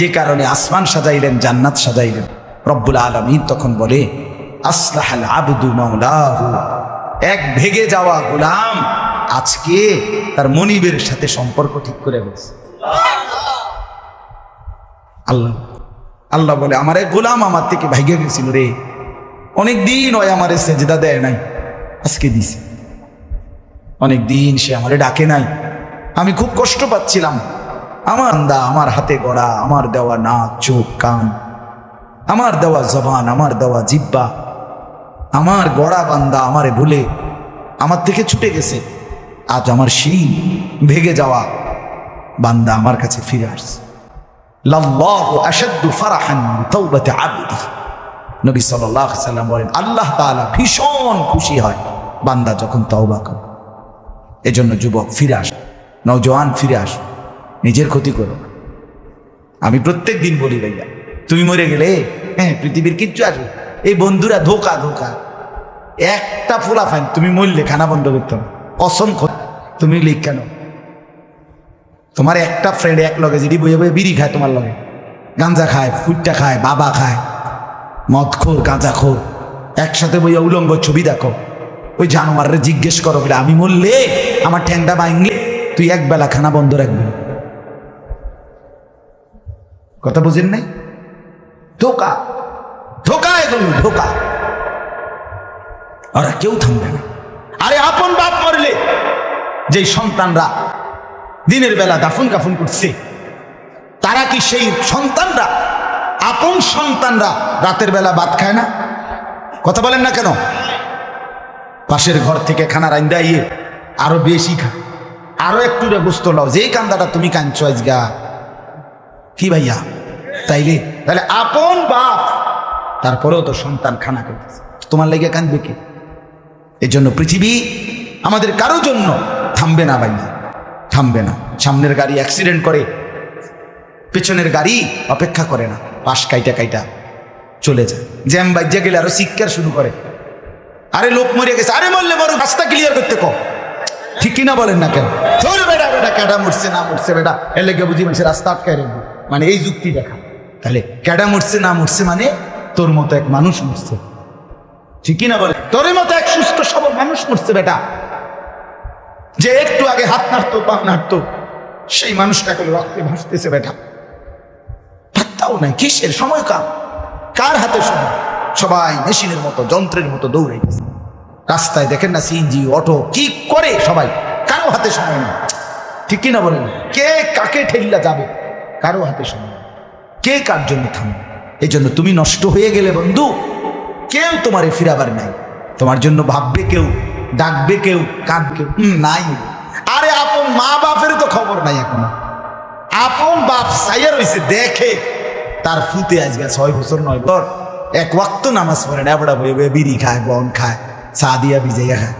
যে কারণে আসমান সাজাইলেন, জান্নাত সাজাইলেন। রব্বুল আলমিন তখন বলে, আসলাহাল আবদু মাওলাহু। এক ভেগে যাওয়া গোলাম আজকে তার মনিবের সাথে সম্পর্ক ঠিক করে ফেলছে আল্লাহ আল্লাহ বলে, আমার এক গোলাম আমার থেকে ভাইগে গেছিল রে। অনেক দিন ওই আমার এসে সেজদা দেয় নাই, আজকে দিছে। অনেক দিন সে আমারে ডাকে নাই। আমি খুব কষ্ট পাচ্ছিলাম। আমার আন্দা আমার হাতে গড়া, আমার দেওয়া নাক, চোখ, কান, আমার দেওয়া জবান, আমার দেওয়া জিব্বা, আমার গড়া বান্দা আমারে ভুলে আমার থেকে ছুটে গেছে। আজ আমার সেই ভেগে যাওয়া বান্দা আমার কাছে ফিরে আসছে। নবী সাল্লাম বলেন, আল্লাহ তাআলা ভীষণ খুশি হয় বান্দা যখন তওবা করে। এজন্য যুবক ফিরে আস, নওজোয়ান ফিরে আস। নিজের ক্ষতি করো। আমি প্রত্যেক দিন বলি, ভাইয়া, তুমি মরে গেলে হ্যাঁ পৃথিবীর কিচ্ছু আসবে এই বন্ধুরা ধোকা ধোকা। একটা ফোলা ফাইন, তুমি মরলে, খানা বন্ধ করতে হবে। অসম তুমি লিখ কেন? তোমার একটা ফ্রেন্ড এক লগে যদি বইয়ে বইয়ে বিড়ি খায় তোমার লগে। গাঞ্জা খায়, ফুটটা খায়, বাবা খায়। মদ খোর গাঁজা খোর একসাথে বইয়া উলঙ্গ ছবি দেখো। ওই জানোয়ারে জিজ্ঞেস করো আমি মরলে আমার ঠ্যাংটা ভাঙলে তুই এক বেলা খানা বন্ধ রাখবি? কথা বুঝেন নাই? ধোকা। ধোকা এগুলো, ধোকা। ওরা কেউ থামবে না। আরে আপন বাপ মরলে যে সন্তানরা দিনের বেলা দাফন কাফন করছে, তারা কি সেই সন্তানরা, আপন সন্তানরা রাতের বেলা ভাত খায় না? কথা বলেন না কেন? পাশের ঘর থেকে খানা রান্দা ইয়ে আরও বেশি খা। আরও একটু গোস্ত লাও, যেই কান্দাটা তুমি কাঁদছো আজগা। কি ভাইয়া? তাইলে? তাহলে আপন বাপ। তারপরেও তো সন্তান খানা খাইতেছে তোমার লেগে কাঁদবে কি? এর জন্য পৃথিবী আমাদের কারও জন্য থামবে না ভাইয়া। থামবে না। সামনের গাড়ি অ্যাক্সিডেন্ট করে পেছনের গাড়ি অপেক্ষা করে না। পাশ কাইটা কাইটা চলে যায়। জ্যাম বাজ্যা গেলে আরও শিক্ষার শুরু করে। আরে লোক মরে গেছে। আরে মরলে বড় রাস্তা ক্লিয়ার করতে কো। ঠিক কিনা বলেন না কেন? বেটা বেটা ক্যাডা মরছে না মরছে বেটা এর লেগে বুঝি মানুষের রাস্তা আটকায় রাখবে মানে এই যুক্তি দেখা। তাহলে ক্যাডা মরছে, না মরছে মানে তোর মতো এক মানুষ মরছে। ঠিক কিনা বলে? তোর মতো এক সুস্থ, সবল মানুষ মরছে বেটা। যে একটু আগে হাত নাড়তো, পা নাড়তো, সেই মানুষটা এখন রক্তে ভাসতেছে বেটা। পাত্তাও নাই, কিসের? সময় কার? কার হাতে সময়? সবাই মেশিনের মতো, যন্ত্রের মতো দৌড়ে গেছে। রাস্তায় দেখেন না সিএনজি, অটো, কি করে সবাই? কারও হাতে সময় নেই। ঠিক কিনা বলেন? কে কাকে ঠেলিলা যাবে? কারও হাতে সময় কে কার জন্য থামবে এই জন্য তুমি নষ্ট হয়ে গেলে বন্ধু, কেউ তোমারে ফিরাবার নাই। তোমার জন্য ভাববে কেউ, ডাকবে কেউ, কাঁদবে কেউ নাই। আরে আপন মা বাপের তো খবর নাই এখন। আপন বাপ সাইয়া রয়েছে দেখে। তার ফুতে আজকে ছয় বছর, নয় বছর। এক ওয়াক্ত নামাজ পড়ে না, বড়া বয়ে বিড়ি খায়, বন খায়, চা দিয়া খায়।